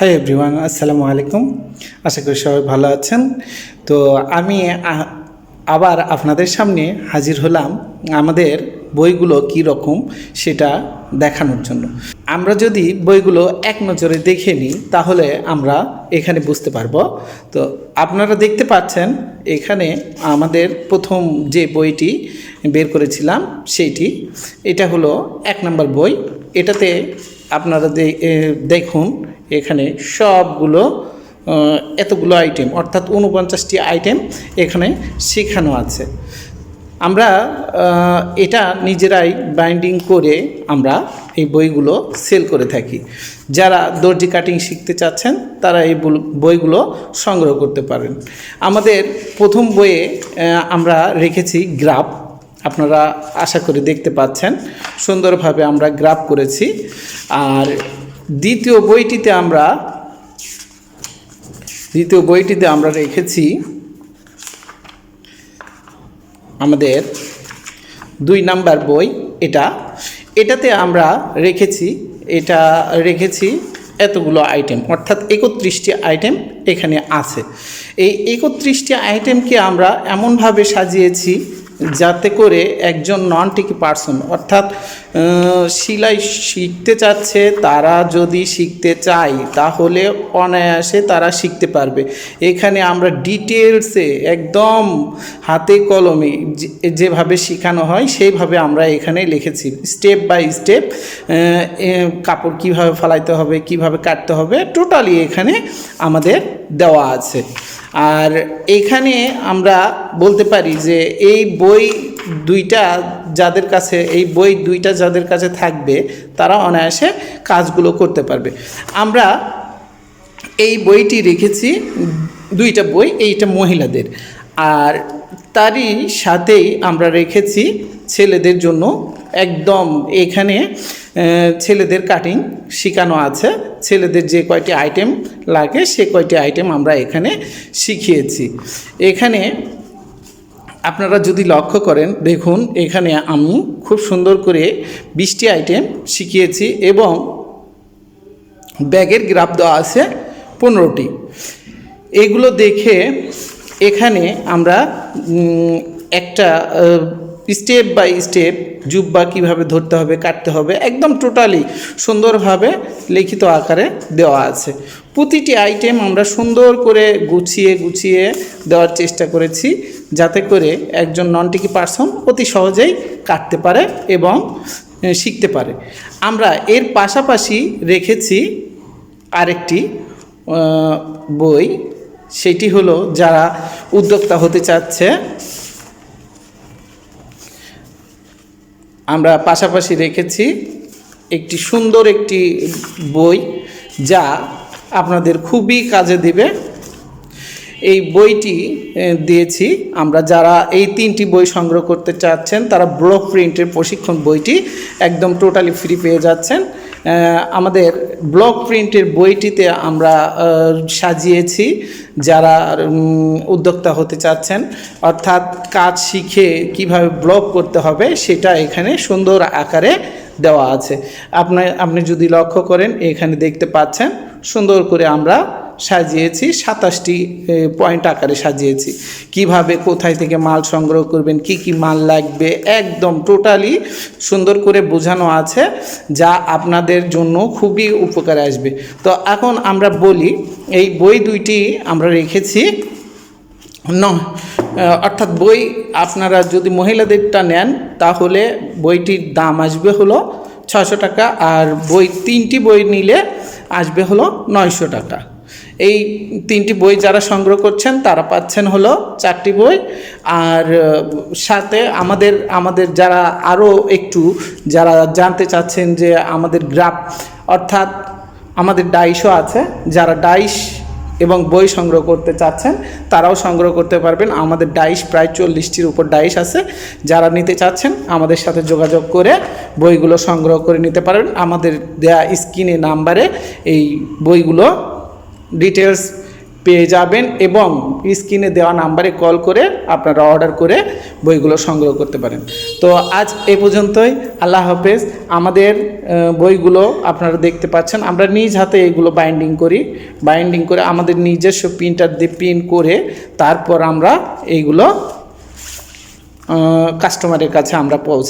Hi everyone আসসালামু আলাইকুম আশা করি সবাই ভালো আছেন। তো আমি আবার আপনাদের সামনে হাজির হলাম আমাদের বইগুলো কী রকম সেটা দেখানোর জন্য। আমরা যদি বইগুলো এক নজরে দেখে নিই, তাহলে আমরা এখানে বুঝতে পারব। তো আপনারা দেখতে পাচ্ছেন, এখানে আমাদের প্রথম যে বইটি বের করেছিলাম, সেইটি। এটা হলো এক নম্বর বই। এটাতে আপনারা দেখুন এখানে সবগুলো এতগুলো আইটেম অর্থাৎ উনপঞ্চাশটি আইটেম এখানে শেখানো আছে। আমরা এটা নিজেরাই বাইন্ডিং করে আমরা এই বইগুলো সেল করে থাকি। যারা দর্জি কাটিং শিখতে চাচ্ছেন, তারা এই বইগুলো সংগ্রহ করতে পারেন। আমাদের প্রথম বইয়ে আমরা রেখেছি গ্রাফ আপনারা আশা করি দেখতে পাচ্ছেন। সুন্দরভাবে আমরা গ্রাফ করেছি। আর দ্বিতীয় বইটিতে আমরা, দ্বিতীয় বইটিতে আমরা রেখেছি আমাদের দুই নাম্বার বই, এটা। এটাতে আমরা রেখেছি, এটা রেখেছি এতগুলো আইটেম অর্থাৎ একত্রিশটি আইটেম এখানে আছে। এই একত্রিশটি আইটেমকে আমরা এমনভাবে সাজিয়েছি যাতে করে একজন নন টিকি পার্সন অর্থাৎ সেলাই শিখতে চাচ্ছে, তারা যদি শিখতে চায়, তাহলে অনায়াসে তারা শিখতে পারবে। এখানে আমরা ডিটেলসে একদম হাতে কলমে যেভাবে শেখানো হয়, সেইভাবে আমরা এখানে লিখেছি। স্টেপ বাই স্টেপ কাপড় কীভাবে ফালাইতে হবে, কীভাবে কাটতে হবে টোটালি এখানে আমাদের দেওয়া আছে। আর এখানে আমরা বলতে পারি যে এই বই দুইটা যাদের কাছে, এই বই দুইটা যাদের কাছে থাকবে, তারা অনায়াসে কাজগুলো করতে পারবে। আমরা এই বইটি রেখেছি, দুইটা বই, এইটা মহিলাদের। আর তারই সাথেই আমরা রেখেছি ছেলেদের জন্য একদম এখানে ছেলেদের কাটিং শেখানো আছে। ছেলেদের যে কয়টি আইটেম লাগে, সে কয়টি আইটেম আমরা এখানে শিখিয়েছি। এখানে আপনারা যদি লক্ষ্য করেন, দেখুন এখানে আমি খুব সুন্দর করে বিশটি আইটেম শিখিয়েছি এবং ব্যাগের গ্রাফ দেওয়া আছে পনেরোটি। এগুলো দেখে এখানে আমরা একটা স্টেপ বাই স্টেপ জুব্বা কীভাবে ধরতে হবে, কাটতে হবে, একদম টোটালি সুন্দরভাবে লিখিত আকারে দেওয়া আছে। প্রতিটি আইটেম আমরা সুন্দর করে গুছিয়ে গুছিয়ে দেওয়ার চেষ্টা করেছি, যাতে করে একজন নন টিকি পার্সন অতি সহজেই কাটতে পারে এবং শিখতে পারে। আমরা এর পাশাপাশি রেখেছি আরেকটি বই। সেটি হলো যারা উদ্যোক্তা হতে চাচ্ছে। আমরা পাশাপাশি রেখেছি একটি সুন্দর একটি বই যা আপনাদের খুবই কাজে দিবে। এই বইটি দিয়েছি। আমরা যারা এই তিনটি বই সংগ্রহ করতে চাচ্ছেন, তারা ব্লক প্রিন্টের প্রশিক্ষণ বইটি একদম টোটালি ফ্রি পেয়ে যাচ্ছেন। আমাদের ব্লক প্রিন্টের বইটিতে আমরা সাজিয়েছি যারা উদ্যোক্তা হতে চাচ্ছেন। অর্থাৎ কাজ শিখে কীভাবে ব্লগ করতে হবে সেটা এখানে সুন্দর আকারে দেওয়া আছে। আপনি আপনি যদি লক্ষ্য করেন, এখানে দেখতে পাচ্ছেন সুন্দর করে আমরা সাজিয়েছি, সাতাশটি পয়েন্ট আকারে সাজিয়েছি। কীভাবে, কোথায় থেকে মাল সংগ্রহ করবেন, কি কি মাল লাগবে, একদম টোটালি সুন্দর করে বোঝানো আছে, যা আপনাদের জন্য খুবই উপকারে আসবে। তো এখন আমরা বলি, এই বই দুইটি আমরা রেখেছি। ন অর্থাৎ বই আপনারা যদি মহিলাদেরটা নেন, তাহলে বইটির দাম আসবে হলো ছশো টাকা, আর বই, তিনটি বই নিলে আসবে হলো নয়শো টাকা। এই তিনটি বই যারা সংগ্রহ করছেন, তারা পাচ্ছেন হলো চারটি বই। আর সাথে আমাদের আমাদের যারা আরও একটু, যারা জানতে চাচ্ছেন যে আমাদের গ্রাফ, অর্থাৎ আমাদের ডাইশও আছে, যারা ডাইশ এবং বই সংগ্রহ করতে চাচ্ছেন, তারাও সংগ্রহ করতে পারবেন। আমাদের ডাইশ প্রায় চল্লিশটির উপর ডাইশ আছে। যারা নিতে চাচ্ছেন, আমাদের সাথে যোগাযোগ করে বইগুলো সংগ্রহ করে নিতে পারবেন আমাদের দেয়া স্ক্রিনে নাম্বারে এই বইগুলো ডিটেলস পেয়ে যাবেন এবং স্ক্রিনে দেওয়া নাম্বারে কল করে আপনারা অর্ডার করে বইগুলো সংগ্রহ করতে পারেন। তো আজ এ পর্যন্তই। আল্লাহ হাফেজ। আমাদের বইগুলো আপনারা দেখতে পাচ্ছেন। আমরা নিজ হাতে এইগুলো বাইন্ডিং করি। বাইন্ডিং করে আমাদের নিজস্ব প্রিন্টার দিয়ে প্রিন্ট করে তারপর আমরা এইগুলো কাস্টমারের কাছে আমরা পৌঁছাই